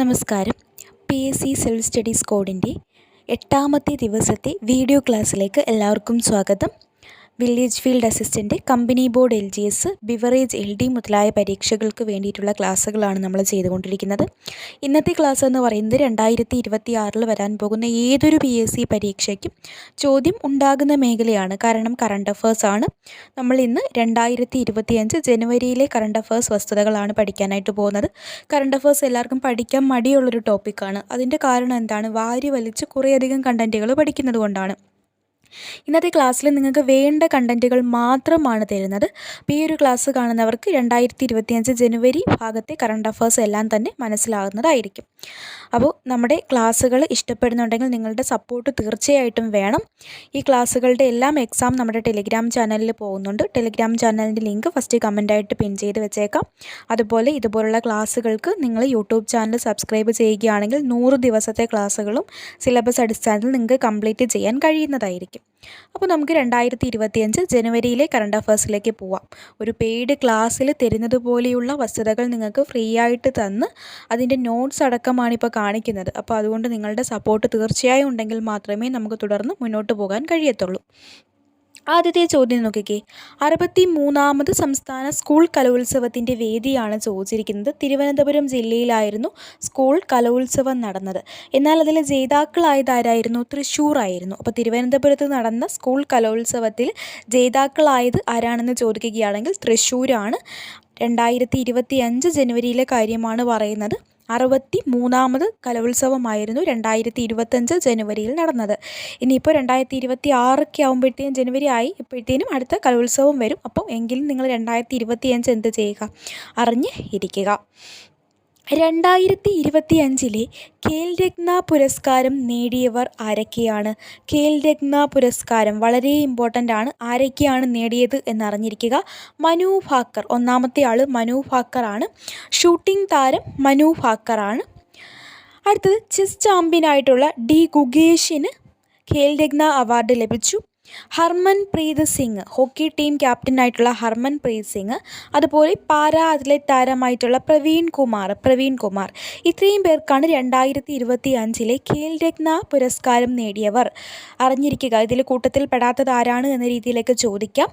നമസ്കാരം. P S C self studies കോഡിന്റെ എട്ടാമത്തെ ദിവസത്തെ വീഡിയോ ക്ലാസ്സിലേക്ക് എല്ലാവർക്കും സ്വാഗതം. Village field assistant company board L G S beverage L D മുതലായ പരീക്ഷകൾക്ക് വേണ്ടിയിട്ടുള്ള ക്ലാസ്സുകളാണ് നമ്മൾ ചെയ്തുകൊണ്ടിരിക്കുന്നത്. ഇന്നത്തെ ക്ലാസ് എന്ന് പറയുന്നത് രണ്ടായിരത്തി ഇരുപത്തി ആറിൽ വരാൻ പോകുന്ന ഏതൊരു പി എസ് സി പരീക്ഷയ്ക്കും ചോദ്യം ഉണ്ടാകുന്ന മേഖലയാണ് കാരണം കറണ്ട് അഫേഴ്സ് ആണ്. നമ്മൾ ഇന്ന് രണ്ടായിരത്തി ഇരുപത്തിയഞ്ച് ജനുവരിയിലെ കറണ്ട് അഫേഴ്സ് വസ്തുതകളാണ് പഠിക്കാനായിട്ട് പോകുന്നത്. കറണ്ട് അഫേഴ്സ് എല്ലാവർക്കും പഠിക്കാൻ മടിയുള്ളൊരു ടോപ്പിക്കാണ് അതിന്റെ കാരണം എന്താണ്? വാരി വലിച്ച് കുറേയധികം കണ്ടന്റുകൾ പഠിക്കുന്നത് കൊണ്ടാണ്. ഇന്നത്തെ ക്ലാസ്സിൽ നിങ്ങൾക്ക് വേണ്ട കണ്ടന്റുകൾ മാത്രമാണ് തരുന്നത്. അപ്പോൾ ഈ ഒരു ക്ലാസ് കാണുന്നവർക്ക് രണ്ടായിരത്തി ഇരുപത്തിയഞ്ച് ജനുവരി ഭാഗത്തെ കറണ്ട് അഫേഴ്സ് എല്ലാം തന്നെ മനസ്സിലാകുന്നതായിരിക്കും അപ്പോൾ നമ്മുടെ ക്ലാസ്സുകൾ ഇഷ്ടപ്പെടുന്നുണ്ടെങ്കിൽ നിങ്ങളുടെ സപ്പോർട്ട് തീർച്ചയായിട്ടും വേണം. ഈ ക്ലാസ്സുകളുടെ എല്ലാം എക്സാം നമ്മുടെ ടെലിഗ്രാം ചാനലിൽ പോകുന്നുണ്ട്. ടെലിഗ്രാം ചാനലിന്റെ ലിങ്ക് ഫസ്റ്റ് കമന്റായിട്ട് പിൻ ചെയ്ത് വെച്ചേക്കാം. അതുപോലെ ഇതുപോലുള്ള ക്ലാസ്സുകൾക്ക് നിങ്ങൾ യൂട്യൂബ് ചാനൽ സബ്സ്ക്രൈബ് ചെയ്യുകയാണെങ്കിൽ നൂറ് ദിവസത്തെ ക്ലാസ്സുകളും സിലബസ് അടിസ്ഥാനത്തിൽ നിങ്ങൾക്ക് കംപ്ലീറ്റ് ചെയ്യാൻ കഴിയുന്നതായിരിക്കും. അപ്പോൾ നമുക്ക് രണ്ടായിരത്തി ഇരുപത്തിയഞ്ച് ജനുവരിയിലെ കറണ്ട് അഫേഴ്സിലേക്ക് പോവാം. ഒരു പെയ്ഡ് ക്ലാസ്സിൽ തരുന്നത് പോലെയുള്ള വസ്തുതകൾ നിങ്ങൾക്ക് ഫ്രീ ആയിട്ട് തന്ന് അതിന്റെ നോട്ട്സ് അടക്കമാണ് ഇപ്പോൾ കാണിക്കുന്നത്. അപ്പോൾ അതുകൊണ്ട് നിങ്ങളുടെ സപ്പോർട്ട് തീർച്ചയായും ഉണ്ടെങ്കിൽ മാത്രമേ നമുക്ക് തുടർന്ന് മുന്നോട്ട് പോകാൻ കഴിയത്തുള്ളൂ. ആദ്യത്തെ ചോദ്യം നോക്കിക്കേ. അറുപത്തി മൂന്നാമത് സംസ്ഥാന സ്കൂൾ കലോത്സവത്തിന്റെ വേദിയാണ് ചോദിച്ചിരിക്കുന്നത്. തിരുവനന്തപുരം ജില്ലയിലായിരുന്നു സ്കൂൾ കലോത്സവം നടന്നത്. എന്നാൽ അതിൽ ജേതാക്കളായതാരായിരുന്നു? തൃശ്ശൂർ ആയിരുന്നു അപ്പോൾ തിരുവനന്തപുരത്ത് നടന്ന സ്കൂൾ കലോത്സവത്തിൽ ജേതാക്കളായത് ആരാണെന്ന് ചോദിക്കുകയാണെങ്കിൽ തൃശ്ശൂരാണ് രണ്ടായിരത്തി ഇരുപത്തി അഞ്ച് ജനുവരിയിലെ കാര്യമാണ് പറയുന്നത്. അറുപത്തി മൂന്നാമത് കലോത്സവമായിരുന്നു രണ്ടായിരത്തി ഇരുപത്തഞ്ച് ജനുവരിയിൽ നടന്നത്. ഇനിയിപ്പോൾ രണ്ടായിരത്തി ഇരുപത്തി ആറൊക്കെ ആകുമ്പോഴത്തേനും ജനുവരി ആയി ഇപ്പോഴത്തേനും അടുത്ത കലോത്സവം വരും. അപ്പം എങ്കിലും നിങ്ങൾ രണ്ടായിരത്തി ഇരുപത്തി അഞ്ച് എന്ത് ചെയ്യുക? അറിഞ്ഞ് ഇരിക്കുക. രണ്ടായിരത്തി ഇരുപത്തി അഞ്ചിലെ ഖേൽ രത്ന പുരസ്കാരം നേടിയവർ ആരൊക്കെയാണ്? ഖേൽ രത്ന പുരസ്കാരം വളരെ ഇമ്പോർട്ടന്റ് ആണ്. ആരൊക്കെയാണ് നേടിയത് എന്നറിഞ്ഞിരിക്കുക. മനു ഭാക്കർ ഒന്നാമത്തെ ആൾ മനു ഭാക്കർ ആണ്. ഷൂട്ടിംഗ് താരം മനു ഭാക്കർ ആണ്. അടുത്തത് ചെസ് ചാമ്പ്യനായിട്ടുള്ള ഡി ഗുഗേഷിന് ഖേൽ രത്ന അവാർഡ് ലഭിച്ചു. ഹർമൻ പ്രീത് സിംഗ് ഹോക്കി ടീം ക്യാപ്റ്റനായിട്ടുള്ള ഹർമൻ പ്രീത് സിംഗ് അതുപോലെ പാരാ അത്ലറ്റ് താരമായിട്ടുള്ള പ്രവീൺ കുമാർ പ്രവീൺ കുമാർ. ഇത്രയും പേർക്കാണ് രണ്ടായിരത്തി ഇരുപത്തി അഞ്ചിലെ ഖേൽ രത്ന പുരസ്കാരം നേടിയവർ. അറിഞ്ഞിരിക്കുക ഇതിൽ കൂട്ടത്തിൽ പെടാത്തത് ആരാണ് എന്ന രീതിയിലേക്ക് ചോദിക്കാം.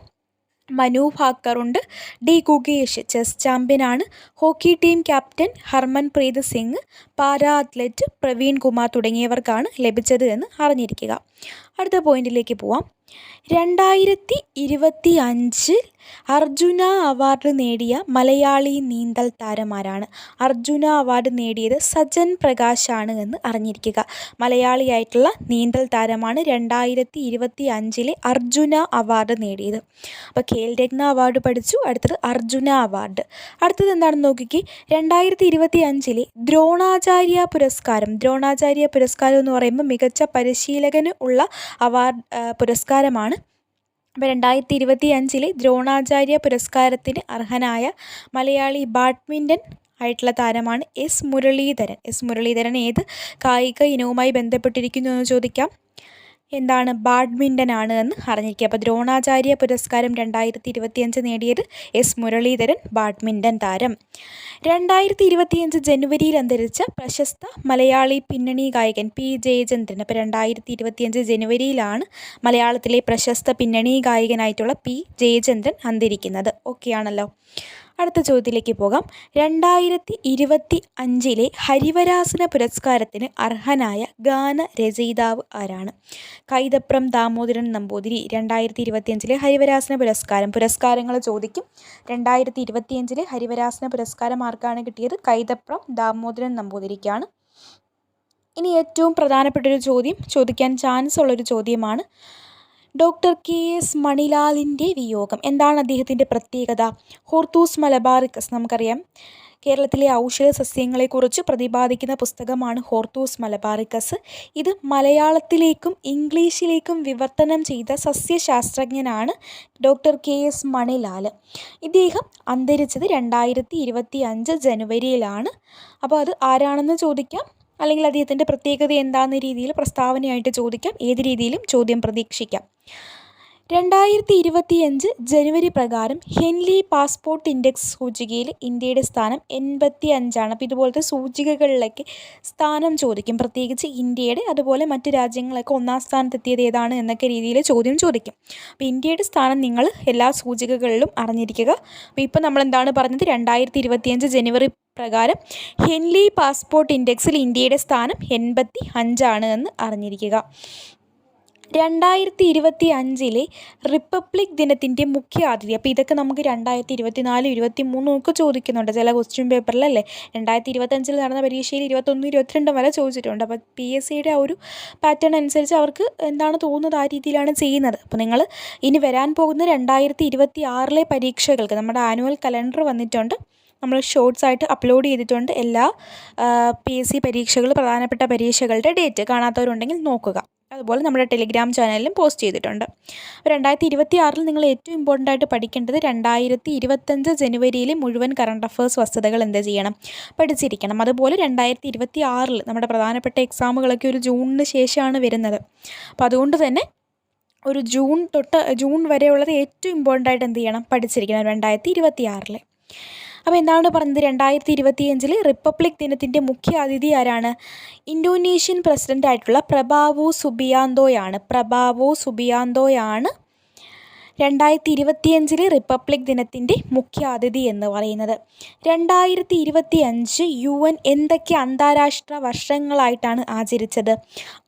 മനു ഭാക്കറുണ്ട് D Gukesh chess ചാമ്പ്യനാണ് hockey team captain Harmanpreet Singh para athlete Praveen Kumar തുടങ്ങിയവർക്കാണ് ലഭിച്ചത് എന്ന് അറിഞ്ഞിരിക്കുക. അടുത്ത പോയിന്റിലേക്ക് പോവാം. രണ്ടായിരത്തി ഇരുപത്തി അഞ്ചിൽ അർജുന അവാർഡ് നേടിയ മലയാളി നീന്തൽ താരമാരാണ്. അർജുന അവാർഡ് നേടിയത് സജൻ പ്രകാശാണ് എന്ന് അറിഞ്ഞിരിക്കുക. മലയാളിയായിട്ടുള്ള നീന്തൽ താരമാണ് രണ്ടായിരത്തി ഇരുപത്തി അഞ്ചിലെ അർജുന അവാർഡ് നേടിയത്. അപ്പോൾ ഖേൽ രത്ന അവാർഡ് പഠിച്ചു. അടുത്തത് അർജുന അവാർഡ്. അടുത്തത് എന്താണെന്ന് നോക്കിക്കേ. രണ്ടായിരത്തി ഇരുപത്തി അഞ്ചിലെ ദ്രോണാചാര്യ പുരസ്കാരം. ദ്രോണാചാര്യ പുരസ്കാരം എന്ന് പറയുമ്പോൾ മികച്ച പരിശീലകന് ഉള്ള അവാർഡ് പുരസ്കാരമാണ് അപ്പോൾ രണ്ടായിരത്തി ഇരുപത്തി അഞ്ചിലെ ദ്രോണാചാര്യ പുരസ്കാരത്തിന് അർഹനായ മലയാളി ബാഡ്മിന്റൺ ആയിട്ടുള്ള താരമാണ് എസ് മുരളീധരൻ. എസ് മുരളീധരൻ ഏത് കായിക ഇനവുമായി ബന്ധപ്പെട്ടിരിക്കുന്നു എന്ന് ചോദിക്കാം. എന്താണ് ബാഡ്മിന്റൺ ആണ് എന്ന് അറിഞ്ഞിരിക്കുക. അപ്പോൾ ദ്രോണാചാര്യ പുരസ്കാരം രണ്ടായിരത്തി ഇരുപത്തിയഞ്ച് നേടിയത് എസ് മുരളീധരൻ ബാഡ്മിന്റൺ താരം. രണ്ടായിരത്തി ഇരുപത്തിയഞ്ച് ജനുവരിയിൽ അന്തരിച്ച പ്രശസ്ത മലയാളി പിന്നണി ഗായകൻ പി ജയചന്ദ്രൻ. അപ്പോൾ രണ്ടായിരത്തി ഇരുപത്തിയഞ്ച് ജനുവരിയിലാണ് മലയാളത്തിലെ പ്രശസ്ത പിന്നണി ഗായകനായിട്ടുള്ള പി ജയചന്ദ്രൻ അന്തരിക്കുന്നത്. ഓക്കെയാണല്ലോ. അടുത്ത ചോദ്യത്തിലേക്ക് പോകാം. രണ്ടായിരത്തി ഇരുപത്തി അഞ്ചിലെ ഹരിവരാസന പുരസ്കാരത്തിന് അർഹനായ ഗാന രചയിതാവ് ആരാണ്? കൈതപ്രം ദാമോദരൻ നമ്പൂതിരി രണ്ടായിരത്തി ഇരുപത്തിയഞ്ചിലെ ഹരിവരാസന പുരസ്കാരം. പുരസ്കാരങ്ങൾ ചോദിക്കും. രണ്ടായിരത്തി ഇരുപത്തിയഞ്ചിലെ ഹരിവരാസന പുരസ്കാരം ആർക്കാണ് കിട്ടിയത്? കൈതപ്രം ദാമോദരൻ നമ്പൂതിരിക്കാണ്. ഇനി ഏറ്റവും പ്രധാനപ്പെട്ടൊരു ചോദ്യം ചോദിക്കാൻ ചാൻസ് ഉള്ളൊരു ചോദ്യമാണ്. ഡോക്ടർ കെ എസ് മണിലാലിന്റെ വിയോഗം. എന്താണ് അദ്ദേഹത്തിന്റെ പ്രത്യേകത? ഹോർത്തൂസ് മലബാറിക്കസ് നമുക്കറിയാം. കേരളത്തിലെ ഔഷധ സസ്യങ്ങളെക്കുറിച്ച് പ്രതിപാദിക്കുന്ന പുസ്തകമാണ് ഹോർത്തൂസ് മലബാറിക്കസ് ഇത് മലയാളത്തിലേക്കും ഇംഗ്ലീഷിലേക്കും വിവർത്തനം ചെയ്ത സസ്യശാസ്ത്രജ്ഞനാണ് ഡോക്ടർ കെ എസ് മണിലാൽ ഇദ്ദേഹം അന്തരിച്ചത് രണ്ടായിരത്തി ഇരുപത്തി അഞ്ച് ജനുവരിയിലാണ്. അപ്പോൾ അത് ആരാണെന്ന് ചോദിക്കാം? അല്ലെങ്കിൽ അദ്ദേഹത്തിന്റെ പ്രത്യേകത എന്താണെന്ന രീതിയിൽ പ്രസ്താവനയായിട്ട് ചോദിക്കാം. ഏത് രീതിയിലും ചോദ്യം പ്രതീക്ഷിക്കാം. രണ്ടായിരത്തി ഇരുപത്തിയഞ്ച് ജനുവരി പ്രകാരം ഹെൻലി പാസ്പോർട്ട് ഇൻഡെക്സ് സൂചികയിൽ ഇന്ത്യയുടെ സ്ഥാനം എൺപത്തി അഞ്ചാണ് അപ്പോൾ ഇതുപോലത്തെ സൂചികകളിലൊക്കെ സ്ഥാനം ചോദിക്കും. പ്രത്യേകിച്ച് ഇന്ത്യയുടെ അതുപോലെ മറ്റ് രാജ്യങ്ങളൊക്കെ ഒന്നാം സ്ഥാനത്തെത്തിയത് ഏതാണ് എന്നൊക്കെ രീതിയിൽ ചോദ്യം ചോദിക്കും. അപ്പോൾ ഇന്ത്യയുടെ സ്ഥാനം നിങ്ങൾ എല്ലാ സൂചികകളിലും അറിഞ്ഞിരിക്കുക. അപ്പോൾ ഇപ്പോൾ നമ്മൾ എന്താണ് പറഞ്ഞത്? രണ്ടായിരത്തി ഇരുപത്തിയഞ്ച് ജനുവരി പ്രകാരം ഹെൻലി പാസ്പോർട്ട് ഇൻഡെക്സിൽ ഇന്ത്യയുടെ സ്ഥാനം എൺപത്തി അഞ്ചാണ് എന്ന് അറിഞ്ഞിരിക്കുക. രണ്ടായിരത്തി ഇരുപത്തി അഞ്ചിലെ റിപ്പബ്ലിക് ദിനത്തിന്റെ മുഖ്യ അതിഥി. അപ്പോൾ ഇതൊക്കെ നമുക്ക് രണ്ടായിരത്തി ഇരുപത്തി നാല് ഇരുപത്തി മൂന്നൊക്കെ ചോദിക്കുന്നുണ്ട് ചില ക്വസ്റ്റ്യൻ പേപ്പറിലല്ലേ രണ്ടായിരത്തി ഇരുപത്തഞ്ചിൽ നടന്ന പരീക്ഷയിൽ ഇരുപത്തൊന്ന് ഇരുപത്തിരണ്ട് വരെ ചോദിച്ചിട്ടുണ്ട്. അപ്പോൾ പി എസ് സിയുടെ ആ ഒരു പാറ്റേൺ അനുസരിച്ച് അവർക്ക് എന്താണ് തോന്നുന്നത് ആ രീതിയിലാണ് ചെയ്യുന്നത്. അപ്പോൾ നിങ്ങൾ ഇനി വരാൻ പോകുന്ന രണ്ടായിരത്തി ഇരുപത്തി ആറിലെ പരീക്ഷകൾക്ക് നമ്മുടെ ആനുവൽ കലണ്ടർ വന്നിട്ടുണ്ട്. നമ്മൾ ഷോർട്സ് ആയിട്ട് അപ്ലോഡ് ചെയ്തിട്ടുണ്ട് എല്ലാ പി എസ് സി പരീക്ഷകൾ പ്രധാനപ്പെട്ട പരീക്ഷകളുടെ ഡേറ്റ് കാണാത്തവരുണ്ടെങ്കിൽ നോക്കുക. അതുപോലെ നമ്മുടെ ടെലിഗ്രാം ചാനലിലും പോസ്റ്റ് ചെയ്തിട്ടുണ്ട്. അപ്പോൾ രണ്ടായിരത്തി ഇരുപത്തി ആറിൽ നിങ്ങൾ ഏറ്റവും ഇമ്പോർട്ടന്റ് ആയിട്ട് പഠിക്കേണ്ടത് രണ്ടായിരത്തി ഇരുപത്തഞ്ച് ജനുവരിയിലെ മുഴുവൻ കറണ്ട് അഫേഴ്സ് വസ്തുതകൾ എന്ത് ചെയ്യണം? പഠിച്ചിരിക്കണം. അതുപോലെ രണ്ടായിരത്തി ഇരുപത്തി ആറിൽ നമ്മുടെ പ്രധാനപ്പെട്ട എക്സാമുകളൊക്കെ ഒരു ജൂണിന് ശേഷമാണ് വരുന്നത്. അപ്പോൾ അതുകൊണ്ട് തന്നെ ഒരു ജൂൺ തൊട്ട് ജൂൺ വരെയുള്ളത് ഏറ്റവും ഇമ്പോർട്ടന്റ് ആയിട്ട് എന്ത് ചെയ്യണം? പഠിച്ചിരിക്കണം രണ്ടായിരത്തി ഇരുപത്തി ആറിൽ അപ്പോൾ എന്താണ് പറഞ്ഞത്? രണ്ടായിരത്തി ഇരുപത്തിയഞ്ചിൽ റിപ്പബ്ലിക് ദിനത്തിന്റെ മുഖ്യ അതിഥി ആരാണ്? ഇൻഡോനേഷ്യൻ പ്രസിഡന്റായിട്ടുള്ള പ്രഭാവോ സുബിയാന്തോയാണ്. പ്രഭാവോ സുബിയാന്തോയാണ് രണ്ടായിരത്തി ഇരുപത്തിയഞ്ചിൽ റിപ്പബ്ലിക് ദിനത്തിന്റെ മുഖ്യ അതിഥി എന്ന് പറയുന്നത്. രണ്ടായിരത്തി ഇരുപത്തി അഞ്ച് യു എൻ എന്തൊക്കെ അന്താരാഷ്ട്ര വർഷങ്ങളായിട്ടാണ് ആചരിച്ചത്?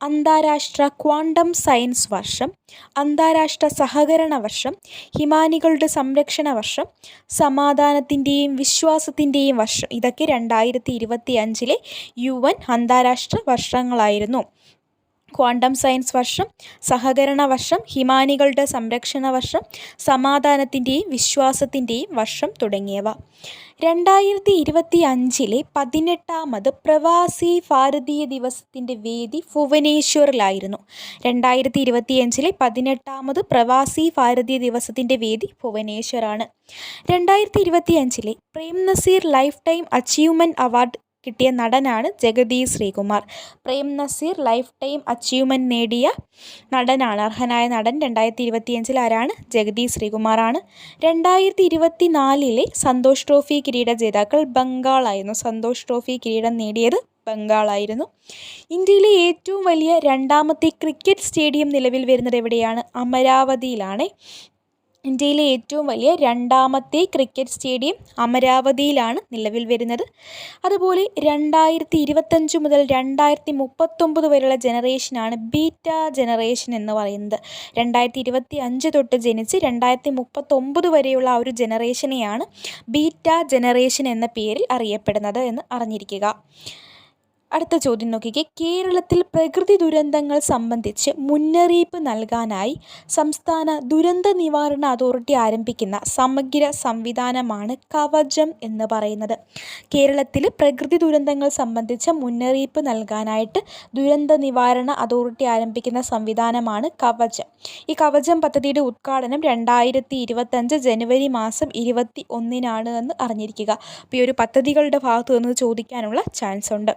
അന്താരാഷ്ട്ര ക്വാണ്ടം സയൻസ് വർഷം അന്താരാഷ്ട്ര സഹകരണ വർഷം ഹിമാനികളുടെ സംരക്ഷണ വർഷം സമാധാനത്തിന്റെയും വിശ്വാസത്തിന്റെയും വർഷം. ഇതൊക്കെ രണ്ടായിരത്തി ഇരുപത്തി അഞ്ചിലെ യു എൻ അന്താരാഷ്ട്ര വർഷങ്ങളായിരുന്നു. ക്വാണ്ടം സയൻസ് വർഷം സഹകരണ വർഷം ഹിമാനികളുടെ സംരക്ഷണ വർഷം സമാധാനത്തിന്റെയും വിശ്വാസത്തിന്റെയും വർഷം തുടങ്ങിയവ. രണ്ടായിരത്തി ഇരുപത്തി അഞ്ചിലെ പതിനെട്ടാമത് പ്രവാസി ഭാരതീയ ദിവസത്തിന്റെ വേദി ഭുവനേശ്വറിലായിരുന്നു. രണ്ടായിരത്തി ഇരുപത്തിയഞ്ചിലെ പതിനെട്ടാമത് പ്രവാസി ഭാരതീയ ദിവസത്തിന്റെ വേദി ഭുവനേശ്വറാണ്. രണ്ടായിരത്തി ഇരുപത്തിയഞ്ചിലെ Prem Nazir lifetime achievement award കിട്ടിയ നടനാണ് Jagathy Sreekumar. Prem Nazir lifetime achievement നേടിയ നടനാണ്. അർഹനായ നടൻ രണ്ടായിരത്തി ഇരുപത്തിയഞ്ചിൽ ആരാണ്? ജഗതി ശ്രീകുമാറാണ്. രണ്ടായിരത്തി ഇരുപത്തി നാലിലെ സന്തോഷ് ട്രോഫി കിരീട ജേതാക്കൾ ബംഗാളായിരുന്നു. സന്തോഷ് ട്രോഫി കിരീടം നേടിയത് ബംഗാളായിരുന്നു. ഇന്ത്യയിലെ ഏറ്റവും വലിയ രണ്ടാമത്തെ ക്രിക്കറ്റ് സ്റ്റേഡിയം നിലവിൽ വരുന്നത് എവിടെയാണ്? അമരാവതിയിലാണ്. ഇന്ത്യയിലെ ഏറ്റവും വലിയ രണ്ടാമത്തെ ക്രിക്കറ്റ് സ്റ്റേഡിയം അമരാവതിയിലാണ് നിലവിൽ വരുന്നത്. അതുപോലെ രണ്ടായിരത്തി ഇരുപത്തഞ്ച് മുതൽ രണ്ടായിരത്തി മുപ്പത്തൊമ്പത് വരെയുള്ള ജനറേഷനാണ് ബീറ്റ ജനറേഷൻ എന്ന് പറയുന്നത്. രണ്ടായിരത്തി ഇരുപത്തി അഞ്ച് തൊട്ട് ജനിച്ച് രണ്ടായിരത്തി മുപ്പത്തൊമ്പത് വരെയുള്ള ആ ഒരു ജനറേഷനെയാണ് ബീറ്റ ജനറേഷൻ എന്ന പേരിൽ അറിയപ്പെടുന്നത് എന്ന് അറിഞ്ഞിരിക്കുക. അടുത്ത ചോദ്യം നോക്കിക്കേ. കേരളത്തിൽ പ്രകൃതി ദുരന്തങ്ങൾ സംബന്ധിച്ച് മുന്നറിയിപ്പ് നൽകാനായി സംസ്ഥാന ദുരന്ത നിവാരണ അതോറിറ്റി ആരംഭിക്കുന്ന സമഗ്ര സംവിധാനമാണ് കവചം എന്ന് പറയുന്നത്. കേരളത്തിൽ പ്രകൃതി ദുരന്തങ്ങൾ സംബന്ധിച്ച മുന്നറിയിപ്പ് നൽകാനായിട്ട് ദുരന്ത നിവാരണ അതോറിറ്റി ആരംഭിക്കുന്ന സംവിധാനമാണ് കവചം. ഈ കവചം പദ്ധതിയുടെ ഉദ്ഘാടനം രണ്ടായിരത്തി ഇരുപത്തഞ്ച് ജനുവരി മാസം ഇരുപത്തി ഒന്നിനാണ് എന്ന് അറിഞ്ഞിരിക്കുക. അപ്പോൾ ഈ ഒരു പദ്ധതികളുടെ ഭാഗത്തു നിന്ന് ചോദിക്കാനുള്ള ചാൻസ് ഉണ്ട്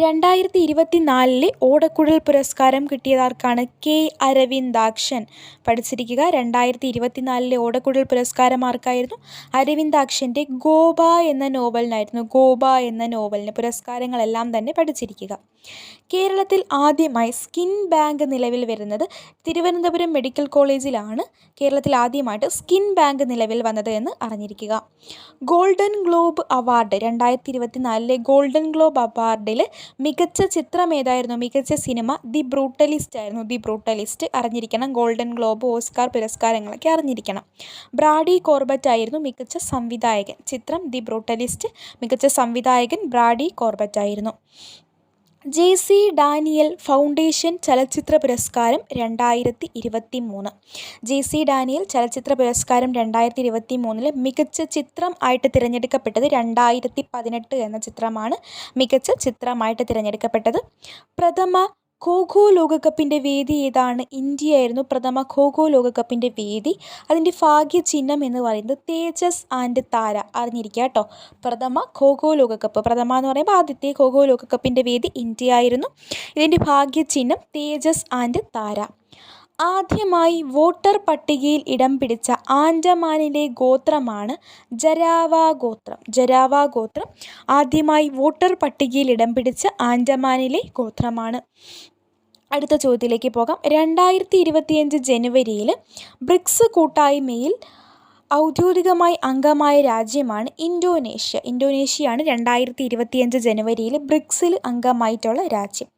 രണ്ടായിരത്തി ഇരുപത്തി നാലിലെ ഓടക്കുഴൽ പുരസ്കാരം കിട്ടിയതാർക്കാണ് കെ അരവിന്ദാക്ഷൻ പഠിച്ചിരിക്കുക. രണ്ടായിരത്തി ഇരുപത്തി നാലിലെ ഓടക്കുഴൽ പുരസ്കാരം ആർക്കായിരുന്നു? അരവിന്ദാക്ഷന്റെ ഗോപ എന്ന നോവലിനായിരുന്നു. ഗോപ എന്ന നോവലിന് പുരസ്കാരങ്ങളെല്ലാം തന്നെ പഠിച്ചിരിക്കുക. കേരളത്തിൽ ആദ്യമായി സ്കിൻ ബാങ്ക് നിലവിൽ വരുന്നത് തിരുവനന്തപുരം മെഡിക്കൽ കോളേജിലാണ്. കേരളത്തിൽ ആദ്യമായിട്ട് സ്കിൻ ബാങ്ക് നിലവിൽ വന്നത് എന്ന് അറിഞ്ഞിരിക്കുക. ഗോൾഡൻ ഗ്ലോബ് അവാർഡ് രണ്ടായിരത്തി ഇരുപത്തി നാലിലെ ഗോൾഡൻ ഗ്ലോബ് അവാർഡിൽ മികച്ച ചിത്രം ഏതായിരുന്നു? മികച്ച സിനിമ ദി ബ്രൂട്ടലിസ്റ്റ് ആയിരുന്നു. ദി ബ്രൂട്ടലിസ്റ്റ് അറിഞ്ഞിരിക്കണം. ഗോൾഡൻ ഗ്ലോബ് ഓസ്കാർ പുരസ്കാരങ്ങളൊക്കെ അറിഞ്ഞിരിക്കണം. ബ്രാഡി കോർബറ്റ് ആയിരുന്നു മികച്ച സംവിധായകൻ. ചിത്രം ദി ബ്രൂട്ടലിസ്റ്റ് മികച്ച സംവിധായകൻ ബ്രാഡി കോർബറ്റ് ആയിരുന്നു. ജെ സി ഡാനിയൽ ഫൗണ്ടേഷൻ ചലച്ചിത്ര പുരസ്കാരം രണ്ടായിരത്തി ഇരുപത്തി മൂന്ന് ജെ സി ഡാനിയൽ ചലച്ചിത്ര പുരസ്കാരം രണ്ടായിരത്തി ഇരുപത്തി മൂന്നിൽ മികച്ച ചിത്രം ആയിട്ട് തിരഞ്ഞെടുക്കപ്പെട്ടത് രണ്ടായിരത്തി പതിനെട്ട് എന്ന ചിത്രമാണ് മികച്ച ചിത്രമായിട്ട് തിരഞ്ഞെടുക്കപ്പെട്ടത്. പ്രഥമ ഖോഖോ ലോകകപ്പിന്റെ വേദി ഏതാണ്? ഇന്ത്യയായിരുന്നു പ്രഥമ ഖോഖോ ലോകകപ്പിന്റെ വേദി. അതിന്റെ ഭാഗ്യ ചിഹ്നം എന്ന് പറയുന്നത് തേജസ് ആൻഡ് താര. അറിഞ്ഞിരിക്കുക കേട്ടോ. പ്രഥമ ഖോഖോ ലോകകപ്പ്. പ്രഥമ എന്ന് പറയുമ്പോൾ ആദ്യത്തെ ഖോഖോ ലോകകപ്പിന്റെ വേദി ഇന്ത്യ ആയിരുന്നു ഇതിന്റെ ഭാഗ്യ ചിഹ്നം തേജസ് ആൻഡ് താര. ആദ്യമായി വോട്ടർ പട്ടികയിൽ ഇടം പിടിച്ച ആൻഡമാനിലെ ഗോത്രമാണ് ജരാവ ഗോത്രം. ജരാവ ഗോത്രം ആദ്യമായി വോട്ടർ പട്ടികയിൽ ഇടം പിടിച്ച ആൻഡമാനിലെ ഗോത്രമാണ്. അടുത്ത ചോദ്യത്തിലേക്ക് പോകാം. രണ്ടായിരത്തി ഇരുപത്തിയഞ്ച് ജനുവരിയിൽ ബ്രിക്സ് കൂട്ടായ്മയിൽ ഔദ്യോഗികമായി അംഗമായ രാജ്യമാണ് ഇന്തോനേഷ്യ. ഇന്തോനേഷ്യയാണ് രണ്ടായിരത്തി ഇരുപത്തിയഞ്ച് ജനുവരിയിൽ ബ്രിക്സിൽ അംഗമായിട്ടുള്ള രാജ്യം.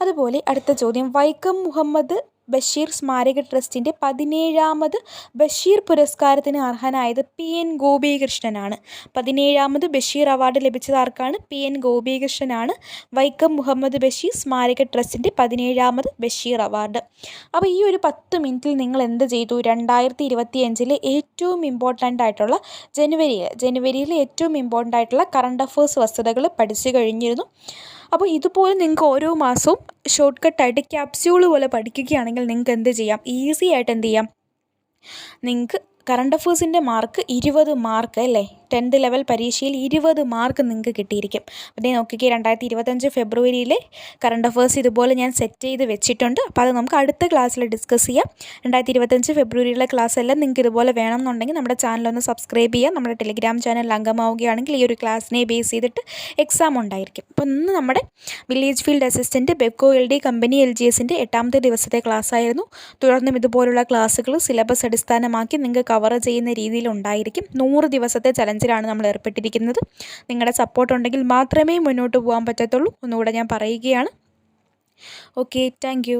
അതുപോലെ അടുത്ത ചോദ്യം വൈക്കം മുഹമ്മദ് ബഷീർ സ്മാരക ട്രസ്റ്റിന്റെ പതിനേഴാമത് ബഷീർ പുരസ്കാരത്തിന് അർഹനായത് പി എൻ ഗോപികൃഷ്ണനാണ്. പതിനേഴാമത് ബഷീർ അവാർഡ് ലഭിച്ചത് ആർക്കാണ്? പി എൻ ഗോപികൃഷ്ണനാണ്. വൈക്കം മുഹമ്മദ് ബഷീർ സ്മാരക ട്രസ്റ്റിന്റെ പതിനേഴാമത് ബഷീർ അവാർഡ്. അപ്പോൾ ഈ ഒരു പത്ത് മിനിറ്റിൽ നിങ്ങൾ എന്ത് ചെയ്തു? രണ്ടായിരത്തി ഇരുപത്തി അഞ്ചിലെ ഏറ്റവും ഇമ്പോർട്ടന്റ് ആയിട്ടുള്ള ജനുവരിയിൽ ജനുവരിയിലെ ഏറ്റവും ഇമ്പോർട്ടന്റ് ആയിട്ടുള്ള കറണ്ട് അഫേഴ്സ് വസ്തുതകൾ പഠിച്ചു കഴിഞ്ഞിരുന്നു. അപ്പോൾ ഇതുപോലെ നിങ്ങൾക്ക് ഓരോ മാസവും ഷോർട്ട് കട്ടായിട്ട് ക്യാപ്സ്യൂൾ പോലെ പഠിക്കുകയാണെങ്കിൽ നിങ്ങൾക്ക് എന്ത് ചെയ്യാം? ഈസി ആയിട്ട് എന്ത് ചെയ്യാം? നിങ്ങൾക്ക് കറണ്ട് അഫേഴ്സിന്റെ മാർക്ക് ഇരുപത് മാർക്ക് അല്ലേ? ടെൻത്ത് ലെവൽ പരീക്ഷയിൽ ഇരുപത് മാർക്ക് നിങ്ങൾക്ക് കിട്ടിയിരിക്കും. പിന്നെ നോക്കിക്കേ രണ്ടായിരത്തി ഇരുപത്തഞ്ച് ഫെബ്രുവരിയിൽ കറണ്ട് അഫേഴ്സ് ഇതുപോലെ ഞാൻ സെറ്റ് ചെയ്ത് വെച്ചിട്ടുണ്ട്. അപ്പോൾ അത് നമുക്ക് അടുത്ത ക്ലാസ്സിൽ ഡിസ്കസ് ചെയ്യാം. രണ്ടായിരത്തി ഇരുപത്തഞ്ച് ഫെബ്രുവരിയിലെ ക്ലാസ് എല്ലാം നിങ്ങൾക്ക് ഇതുപോലെ വേണമെന്നുണ്ടെങ്കിൽ നമ്മുടെ ചാനലൊന്ന് സബ്സ്ക്രൈബ് ചെയ്യുക. നമ്മുടെ ടെലിഗ്രാം ചാനൽ അംഗമാവുകയാണെങ്കിൽ ഈ ഒരു ക്ലാസ്സിനെ ബേസ് ചെയ്തിട്ട് എക്സാം ഉണ്ടായിരിക്കും. അപ്പോൾ ഇന്ന് നമ്മുടെ village field assistant Bevco L D company L G എസിന്റെ എട്ടാമത്തെ ദിവസത്തെ ക്ലാസ് ആയിരുന്നു. തുടർന്നും ഇതുപോലുള്ള ക്ലാസ്സുകൾ സിലബസ് അടിസ്ഥാനമാക്കി നിങ്ങൾക്ക് കവർ ചെയ്യുന്ന രീതിയിൽ ഉണ്ടായിരിക്കും. നൂറ് ദിവസത്തെ ചലഞ്ചിലാണ് നമ്മൾ ഏർപ്പെട്ടിരിക്കുന്നത്. നിങ്ങളുടെ സപ്പോർട്ട് ഉണ്ടെങ്കിൽ മാത്രമേ മുന്നോട്ട് പോകാൻ പറ്റത്തുള്ളൂ. ഒന്നുകൂടെ ഞാൻ പറയുകയാണ്. Okay thank